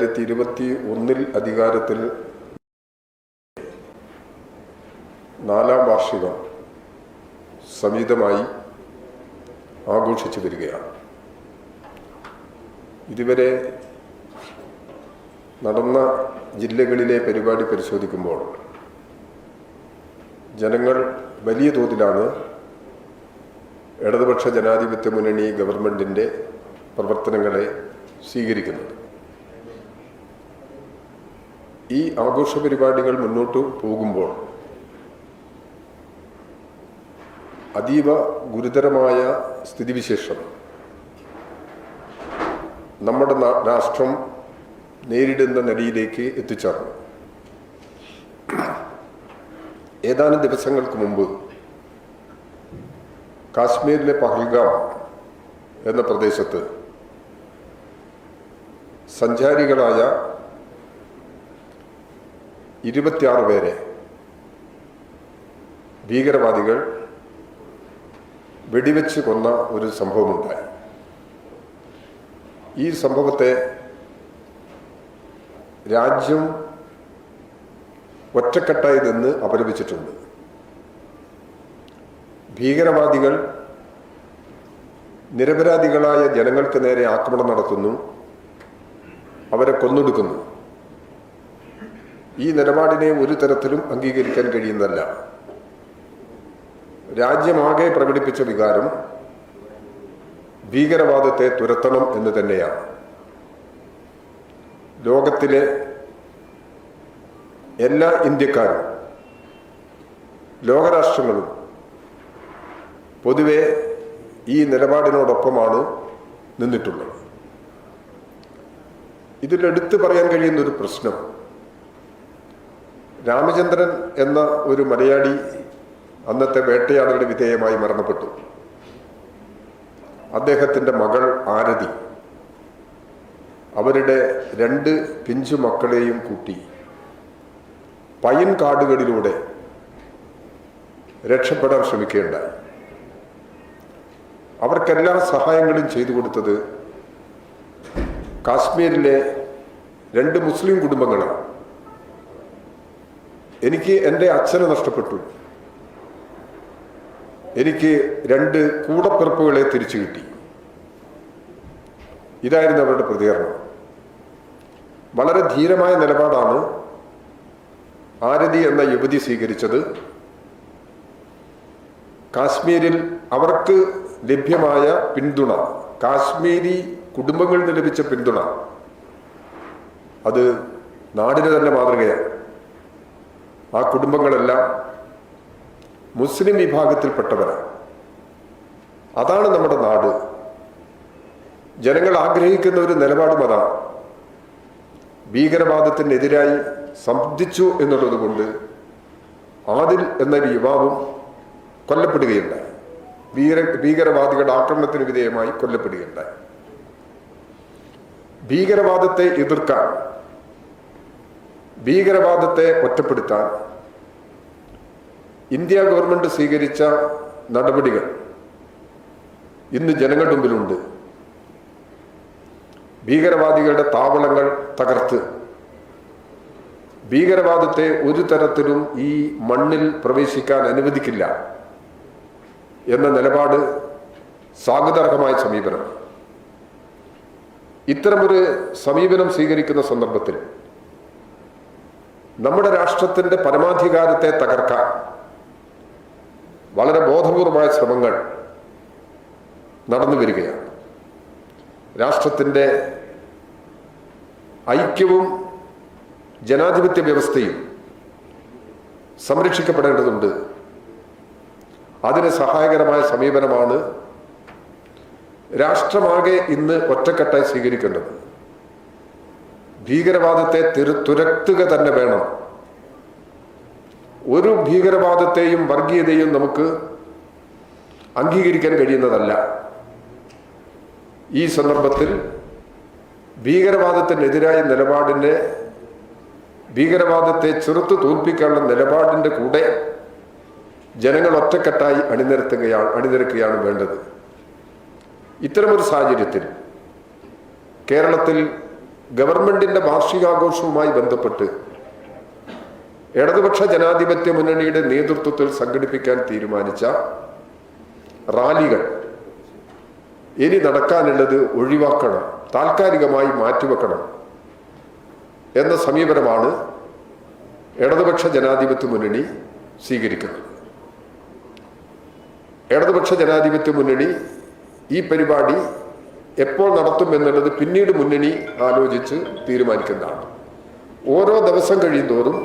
രണ്ടായിരത്തി ഇരുപത്തി ഒന്നിൽ അധികാരത്തിൽ നാലാം വാർഷികം സമീതമായി ആഘോഷിച്ചു വരികയാണ്. ഇതുവരെ നടന്ന ജില്ലകളിലെ പരിപാടി പരിശോധിക്കുമ്പോൾ ജനങ്ങൾ വലിയ തോതിലാണ് ഇടതുപക്ഷ ജനാധിപത്യ മുന്നണി ഗവൺമെന്റിന്റെ പ്രവർത്തനങ്ങളെ സ്വീകരിക്കുന്നത്. ഈ ആഘോഷ പരിപാടികൾ മുന്നോട്ട് പോകുമ്പോൾ അതീവ ഗുരുതരമായ സ്ഥിതിവിശേഷം. നമ്മുടെ രാഷ്ട്രം നേരിടുന്ന നിലയിലേക്ക് എത്തിച്ചേർന്നു. ഏതാനും ദിവസങ്ങൾക്ക് മുമ്പ് കാശ്മീരിലെ പഹൽഗാം എന്ന പ്രദേശത്ത് സഞ്ചാരികളായ ഇരുപത്തിയാറ് പേരെ ഭീകരവാദികൾ വെടിവെച്ച് കൊന്ന ഒരു സംഭവമുണ്ടായി. ഈ സംഭവത്തെ രാജ്യം ഒറ്റക്കെട്ടായി നിന്ന് അപലപിച്ചിട്ടുണ്ട്. ഭീകരവാദികൾ നിരപരാധികളായ ജനങ്ങൾക്ക് നേരെ ആക്രമണം നടത്തുന്നു. അവരെ കൊന്നൊടുക്കുന്നു. ഈ നിലപാടിനെ ഒരു തരത്തിലും അംഗീകരിക്കാൻ കഴിയുന്നതല്ല. രാജ്യമാകെ പ്രകടിപ്പിച്ച വികാരം ഭീകരവാദത്തെ തുരത്തണം എന്ന് തന്നെയാണ്. ലോകത്തിലെ എല്ലാ ഇന്ത്യക്കാരും ലോകരാഷ്ട്രങ്ങളും പൊതുവെ ഈ നിലപാടിനോടൊപ്പമാണ് നിന്നിട്ടുള്ളത്. ഇതിലെടുത്തു പറയാൻ കഴിയുന്ന ഒരു പ്രശ്നം രാമചന്ദ്രൻ എന്ന ഒരു മലയാളി അന്നത്തെ വേട്ടയാടലിന് വിധേയമായി മരണപ്പെട്ടു. അദ്ദേഹത്തിന്റെ മകൾ ആരതി. അവരുടെ രണ്ട് പിഞ്ചു മക്കളെയും കൂട്ടി. പയൻ കാടുകളിലൂടെ രക്ഷപ്പെടാൻ ശ്രമിക്കുകയുണ്ടായി. അവർക്കെല്ലാ സഹായങ്ങളും ചെയ്തു കൊടുത്തത് കാശ്മീരിലെ രണ്ട് മുസ്ലിം കുടുംബങ്ങളാണ്. എനിക്ക് എന്റെ അച്ഛനെ നഷ്ടപ്പെട്ടു. എനിക്ക് രണ്ട് കൂടപ്പിറപ്പുകളെ തിരിച്ചു കിട്ടി. ഇതായിരുന്നു അവരുടെ പ്രതികരണം. വളരെ ധീരമായ നിലപാടാണ് ആരതി എന്ന യുവതി സ്വീകരിച്ചത്. കാശ്മീരിൽ അവർക്ക് ലഭ്യമായ പിന്തുണ കാശ്മീരി കുടുംബങ്ങളിൽ നിന്ന് ലഭിച്ച പിന്തുണ അത് നാടിന് തന്നെ മാതൃകയാണ്. ആ കുടുംബങ്ങളെല്ലാം മുസ്ലിം വിഭാഗത്തിൽപ്പെട്ടവരാണ്. അതാണ് നമ്മുടെ നാട്. ജനങ്ങൾ ആഗ്രഹിക്കുന്ന ഒരു നിലപാടും അതാണ്. ഭീകരവാദത്തിനെതിരായി സംബന്ധിച്ചു എന്നുള്ളത് കൊണ്ട് ആദിൽ എന്നൊരു യുവാവും കൊല്ലപ്പെടുകയുണ്ടായി. ഭീകര ഭീകരവാദികളുടെ ആക്രമണത്തിന് വിധേയമായി കൊല്ലപ്പെടുകയുണ്ടായി. ഭീകരവാദത്തെ എതിർക്കാൻ ഭീകരവാദത്തെ ഒറ്റപ്പെടുത്താൻ ഇന്ത്യ ഗവൺമെന്റ് സ്വീകരിച്ച നടപടികൾ ഇന്ന് ജനങ്ങളുടെ മുമ്പിലുണ്ട്. ഭീകരവാദികളുടെ താവളങ്ങൾ തകർത്ത്. ഭീകരവാദത്തെ ഒരു തരത്തിലും ഈ മണ്ണിൽ പ്രവേശിക്കാൻ അനുവദിക്കില്ല എന്ന നിലപാട് സ്വാഗതാർഹമായ സമീപനം. ഇത്തരമൊരു സമീപനം സ്വീകരിക്കുന്ന സന്ദർഭത്തിൽ നമ്മുടെ രാഷ്ട്രത്തിന്റെ പരമാധികാരത്തെ തകർക്കാൻ വളരെ ബോധപൂർവമായ ശ്രമങ്ങൾ നടന്നു വരികയാണ്. രാഷ്ട്രത്തിന്റെ ഐക്യവും ജനാധിപത്യ വ്യവസ്ഥയും സംരക്ഷിക്കപ്പെടേണ്ടതുണ്ട്. അതിന് സഹായകരമായ സമീപനമാണ് രാഷ്ട്രമാകെ ഇന്ന് ഒറ്റക്കെട്ടായി സ്വീകരിക്കേണ്ടത്. ഭീകരവാദത്തെ തിരു തുരത്തുക തന്നെ വേണം. ഒരു ഭീകരവാദത്തെയും വർഗീയതയും നമുക്ക് അംഗീകരിക്കാൻ കഴിയുന്നതല്ല. ഈ സന്ദർഭത്തിൽ ഭീകരവാദത്തിനെതിരായ നിലപാടിന്റെ ഭീകരവാദത്തെ ചെറുത്തു തോൽപ്പിക്കാനുള്ള നിലപാടിന്റെ കൂടെ ജനങ്ങൾ ഒറ്റക്കെട്ടായി അണിനിരത്തുകയാണ് അണിനിരക്കുകയാണ് വേണ്ടത്. ഇത്തരമൊരു സാഹചര്യത്തിൽ കേരളത്തിൽ ഗവൺമെന്റിന്റെ വാർഷികാഘോഷവുമായി ബന്ധപ്പെട്ട് ഇടതുപക്ഷ ജനാധിപത്യ മുന്നണിയുടെ നേതൃത്വത്തിൽ സംഘടിപ്പിക്കാൻ തീരുമാനിച്ച റാലികൾ ഇനി നടക്കാനുള്ളത് ഒഴിവാക്കണം താൽക്കാലികമായി മാറ്റിവെക്കണം എന്ന സമീപനമാണ് ഇടതുപക്ഷ ജനാധിപത്യ മുന്നണി സ്വീകരിക്കുന്നത്. ഇടതുപക്ഷ ജനാധിപത്യ മുന്നണി ഈ പരിപാടി എപ്പോൾ നടത്തും എന്നുള്ളത് പിന്നീട് മുന്നണി ആലോചിച്ച് തീരുമാനിക്കുന്നതാണ്. ഓരോ ദിവസം കഴിയുന്തോറും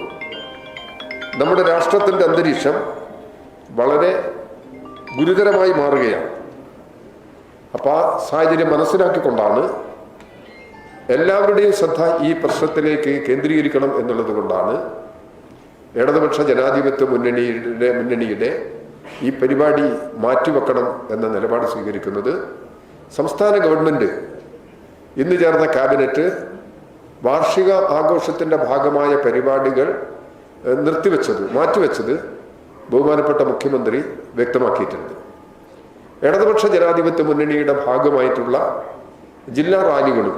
നമ്മുടെ രാഷ്ട്രത്തിന്റെ അന്തരീക്ഷം വളരെ ഗുരുതരമായി മാറുകയാണ്. അപ്പോൾ ആ സാഹചര്യം മനസ്സിലാക്കിക്കൊണ്ടാണ് എല്ലാവരുടെയും ശ്രദ്ധ ഈ പ്രശ്നത്തിലേക്ക് കേന്ദ്രീകരിക്കണം എന്നുള്ളത് കൊണ്ടാണ് ഇടതുപക്ഷ ജനാധിപത്യ മുന്നണിയുടെ മുന്നണിയുടെ ഈ പരിപാടി മാറ്റിവെക്കണം എന്ന നിലപാട് സ്വീകരിക്കുന്നത് സംസ്ഥാന ഗവൺമെന്റ് ഇന്ന് ചേർന്ന ക്യാബിനറ്റ് വാർഷിക ആഘോഷത്തിന്റെ ഭാഗമായ പരിപാടികൾ നിർത്തിവെച്ചത് മാറ്റിവെച്ചത് ബഹുമാനപ്പെട്ട മുഖ്യമന്ത്രി വ്യക്തമാക്കിയിട്ടുണ്ട്. ഇടതുപക്ഷ ജനാധിപത്യ മുന്നണിയുടെ ഭാഗമായിട്ടുള്ള ജില്ലാ റാലികളും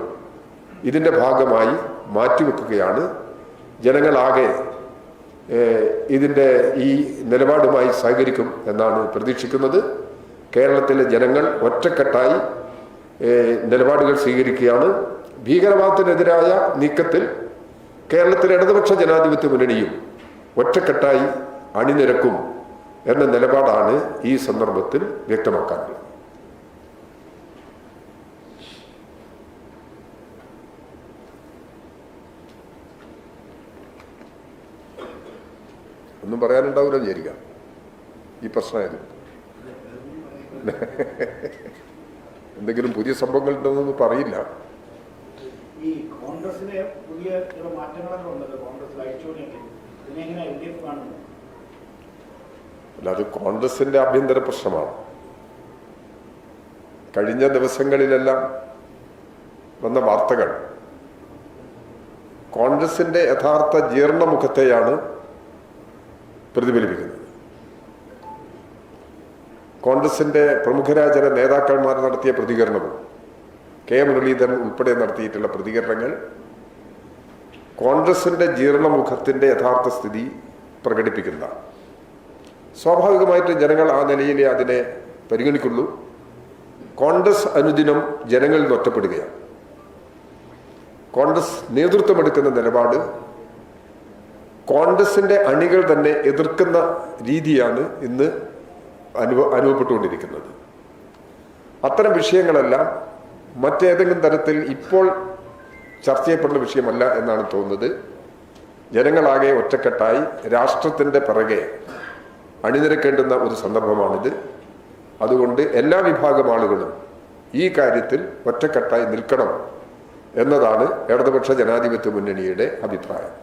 ഇതിന്റെ ഭാഗമായി മാറ്റിവെക്കുകയാണ്. ജനങ്ങളാകെ ഇതിന്റെ ഈ നിലപാടുമായി സഹകരിക്കും എന്നാണ് പ്രതീക്ഷിക്കുന്നത്. കേരളത്തിലെ ജനങ്ങൾ ഒറ്റക്കെട്ടായി നിലപാടുകൾ സ്വീകരിക്കുകയാണ്. ഭീകരവാദത്തിനെതിരായ നീക്കത്തിൽ കേരളത്തിലെ ഇടതുപക്ഷ ജനാധിപത്യ മുന്നണിയും ഒറ്റക്കെട്ടായി അണിനിരക്കും എന്ന നിലപാടാണ് ഈ സന്ദർഭത്തിൽ വ്യക്തമാക്കാനുള്ളത്. ഒന്നും പറയാനുണ്ടാവില്ല വിചാരിക്കാം. ഈ പ്രശ്നമായത്. എന്തെങ്കിലും പുതിയ സംഭവങ്ങൾ ഉണ്ടെന്നൊന്നും പറയില്ല. ഈ കോൺഗ്രസിലെ പുതിയ ചില മാറ്റങ്ങളൊക്കെ ഉണ്ടല്ലോ കോൺഗ്രസ് അയച്ചുകൊണ്ടിരിക്കും ഇതിനെങ്ങനെ എൽ ഡി എഫ് കാണുന്നു അല്ല അത് കോൺഗ്രസിന്റെ ആഭ്യന്തര പ്രശ്നമാണ്. കഴിഞ്ഞ ദിവസങ്ങളിലെല്ലാം വന്ന വാർത്തകൾ കോൺഗ്രസിന്റെ യഥാർത്ഥ ജീർണമുഖത്തെയാണ് പ്രതിഫലിപ്പിക്കുന്നത്. കോൺഗ്രസിന്റെ പ്രമുഖരായ ചില നേതാക്കന്മാർ നടത്തിയ പ്രതികരണവും കെ മുരളീധരൻ ഉൾപ്പെടെ നടത്തിയിട്ടുള്ള പ്രതികരണങ്ങൾ കോൺഗ്രസിന്റെ ജീർണമുഖത്തിന്റെ യഥാർത്ഥ സ്ഥിതി പ്രകടിപ്പിക്കുന്ന. സ്വാഭാവികമായിട്ടും ജനങ്ങൾ ആ നിലയിലേ അതിനെ പരിഗണിക്കുള്ളൂ. കോൺഗ്രസ് അനുദിനം ജനങ്ങളിൽ ഒറ്റപ്പെടുകയാണ്. കോൺഗ്രസ് നേതൃത്വമെടുക്കുന്ന നിലപാട് കോൺഗ്രസിന്റെ അണികൾ തന്നെ എതിർക്കുന്ന രീതിയാണ് ഇന്ന് അനുഭവ അനുഭവപ്പെട്ടുകൊണ്ടിരിക്കുന്നത്. അത്തരം വിഷയങ്ങളെല്ലാം മറ്റേതെങ്കിലും തരത്തിൽ ഇപ്പോൾ ചർച്ച ചെയ്യപ്പെടുന്ന വിഷയമല്ല എന്നാണ് തോന്നുന്നത്. ജനങ്ങളാകെ ഒറ്റക്കെട്ടായി രാഷ്ട്രത്തിന്റെ പിറകെ അണിനിരക്കേണ്ടുന്ന ഒരു സന്ദർഭമാണിത്. അതുകൊണ്ട് എല്ലാ വിഭാഗം ആളുകളും ഈ കാര്യത്തിൽ ഒറ്റക്കെട്ടായി നിൽക്കണം എന്നതാണ് ഇടതുപക്ഷ ജനാധിപത്യ മുന്നണിയുടെ അഭിപ്രായം.